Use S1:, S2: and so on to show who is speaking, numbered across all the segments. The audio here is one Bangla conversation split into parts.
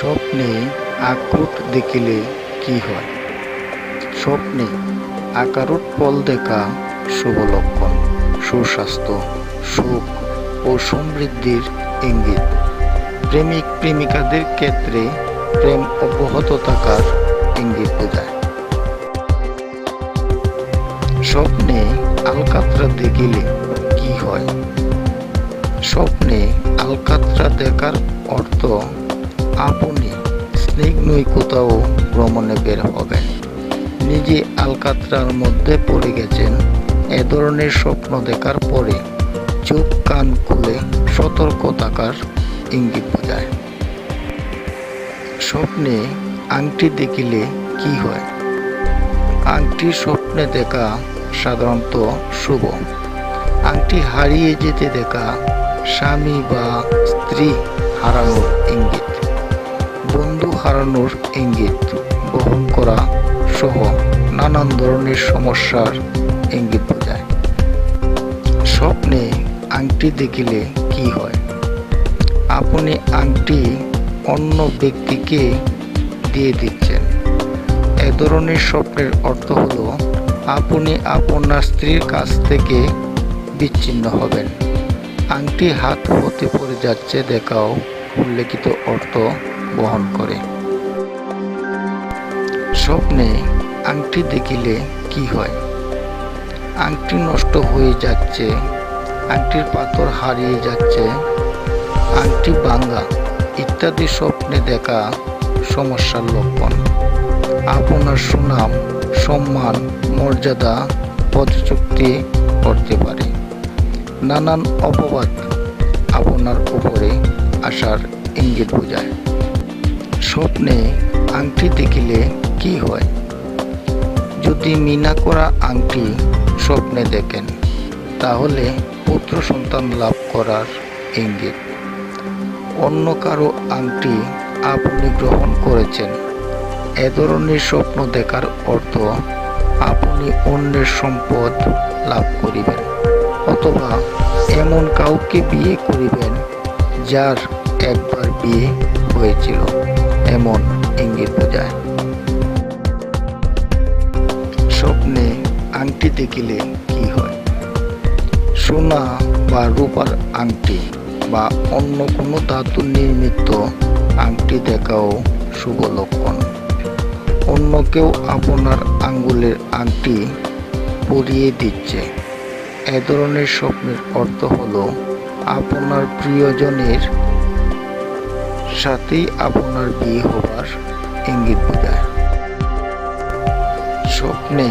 S1: স্বপ্নে আক্রোট দেখিলে কি হয়? স্বপ্নে আকারুট ফল দেখা শুভ লক্ষণ, সুস্বাস্থ্য, সুখ ও সমৃদ্ধির ইঙ্গিত। প্রেমিক প্রেমিকাদের ক্ষেত্রে প্রেম অব্যাহত থাকার ইঙ্গিত বোঝায়। স্বপ্নে আলকাতরা দেখিলে কি হয়? স্বপ্নে আলকাতরা দেখার স্নিগ্ধই কোথাও ভ্রমণে বের হবেন নিজে আলকাতরার মধ্যে পড়ে গেছেন, এ ধরনের স্বপ্ন দেখার পরে চোখ কান খুলে সতর্ক থাকার ইঙ্গিত বোঝায়। স্বপ্নে আংটি দেখিলে কি হয়? আংটি স্বপ্নে দেখা সাধারণত শুভ। আংটি হারিয়ে যেতে দেখা স্বামী বা স্ত্রী হারানোর ইঙ্গিত। হারানোর ইঙ্গিত বহন করা সহ নানান ধরনের সমস্যার ইঙ্গিত বোঝায়। স্বপ্নে আংটি দেখিলে কি হয়? আপনি আংটি অন্য ব্যক্তিকে দিয়ে দিচ্ছেন। এ ধরনের স্বপ্নের অর্থ হলো, আপনি আপনার স্ত্রীর কাছ থেকে বিচ্ছিন্ন হবেন। আংটি হাত হতে পড়ে যাচ্ছে দেখাও উল্লেখিত অর্থ বহন করে। স্বপ্নে আংটি দেখিলে কি হয়? আংটি নষ্ট হয়ে যাচ্ছে, আংটির পাথর হারিয়ে যাচ্ছে, আংটি ভাঙ্গা ইত্যাদি স্বপ্নে দেখা সমস্যার লক্ষণ। আপনার সুনাম, সম্মান, মর্যাদা পদচুক্তি করতে পারে। নানান অপবাদ আপনার উপরে আসার ইঙ্গিত বোঝায়। স্বপ্নে আংটি দেখিলে কি হয়? যদি মিনা করা আংটি স্বপ্নে দেখেন, তাহলে পুত্র সন্তান লাভ করার ইঙ্গিত। অন্য কারও আংটি আপনি গ্রহণ করেছেন, এ ধরনের স্বপ্ন দেখার অর্থ আপনি অন্যের সম্পদ লাভ করিবেন, অথবা এমন কাউকে বিয়ে করিবেন যার একবার বিয়ে হয়েছিল, এমন ইঙ্গিত বোঝায়। আংটি দেখিলে কি হয়? সোনা বা রূপার আংটি বা অন্য কোনো ধাতু নির্মিত আংটি দেখাও শুভ লক্ষণ। অন্য কেউ আপনার আঙ্গুলের আংটি পরিয়ে দিচ্ছে। এ ধরনের স্বপ্নের অর্থ হলো আপনার প্রিয়জনের সাথেই আপনার বিয়ে হবার ইঙ্গিত বোঝায়। স্বপ্নে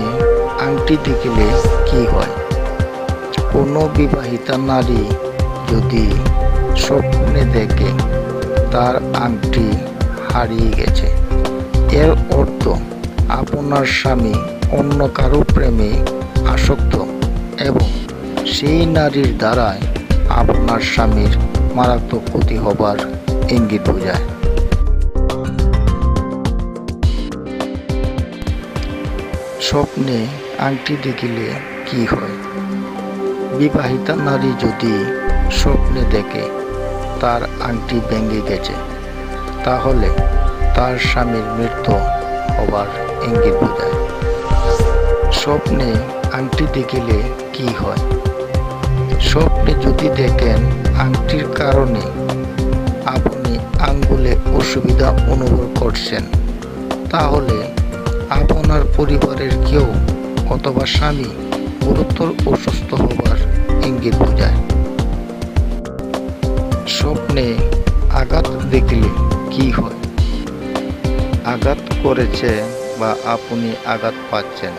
S1: আংটি দেখিলে কি হয়? কোনো বিবাহিতা নারী যদি স্বপ্নে দেখে, তার আংটি হারিয়ে গেছে। এর অর্থ, আপনার স্বামী অন্য কারও প্রেমে আসক্ত এবং সেই নারীর দ্বারায় আপনার স্বামীর মারাত্মক ক্ষতি হবার ইঙ্গিত বোঝায়। স্বপ্নে আংটি দেখিলে কি হয়? বিবাহিতা নারী যদি স্বপ্নে দেখে, তার আংটি ভেঙে গেছে, তাহলে তার স্বামীর মৃত্যু হবার ইঙ্গিত বোঝায় স্বপ্নে আংটি দেখিলে কি হয়? স্বপ্নে যদি দেখেন আংটির কারণে আপনি আঙ্গুলে অসুবিধা অনুভব করছেন, তাহলে আপনার পরিবারের কেউ অথবা স্বামী গুরুতর অসুস্থ হবার ইঙ্গিত বোঝায়। স্বপ্নে আঘাত দেখলে কি হয়? আঘাত করেছে বা আপনি আঘাত পাচ্ছেন?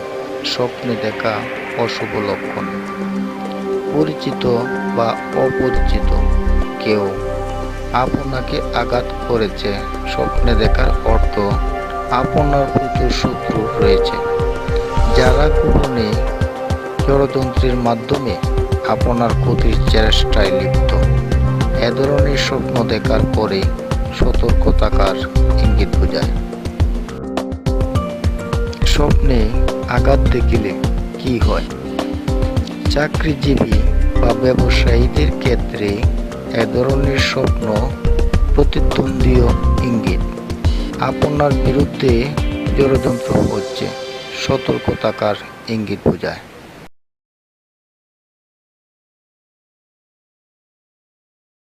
S1: স্বপ্নে দেখা অশুভ লক্ষণ। পরিচিত বা অপরিচিত কেউ আপনাকে আঘাত করেছে। স্বপ্নে দেখার অর্থ আপনার প্রচুর শত্রু রয়েছে। যারা গোপনে ষড়যন্ত্রের মাধ্যমে আপনার ক্ষতির চেষ্টায় লিপ্ত। এ ধরনের স্বপ্ন দেখার পরে সতর্ক থাকার ইঙ্গিত বোঝায়। স্বপ্নে আঘাত দেখিলে কি হয়? চাকরিজীবী বা ব্যবসায়ীদের ক্ষেত্রে এ ধরনের স্বপ্ন প্রতিদ্বন্দ্বীয় ইঙ্গিত। আপনার বিরুদ্ধে ষড়যন্ত্র হচ্ছে। সতর্কতাকার ইঙ্গিত বোঝায়।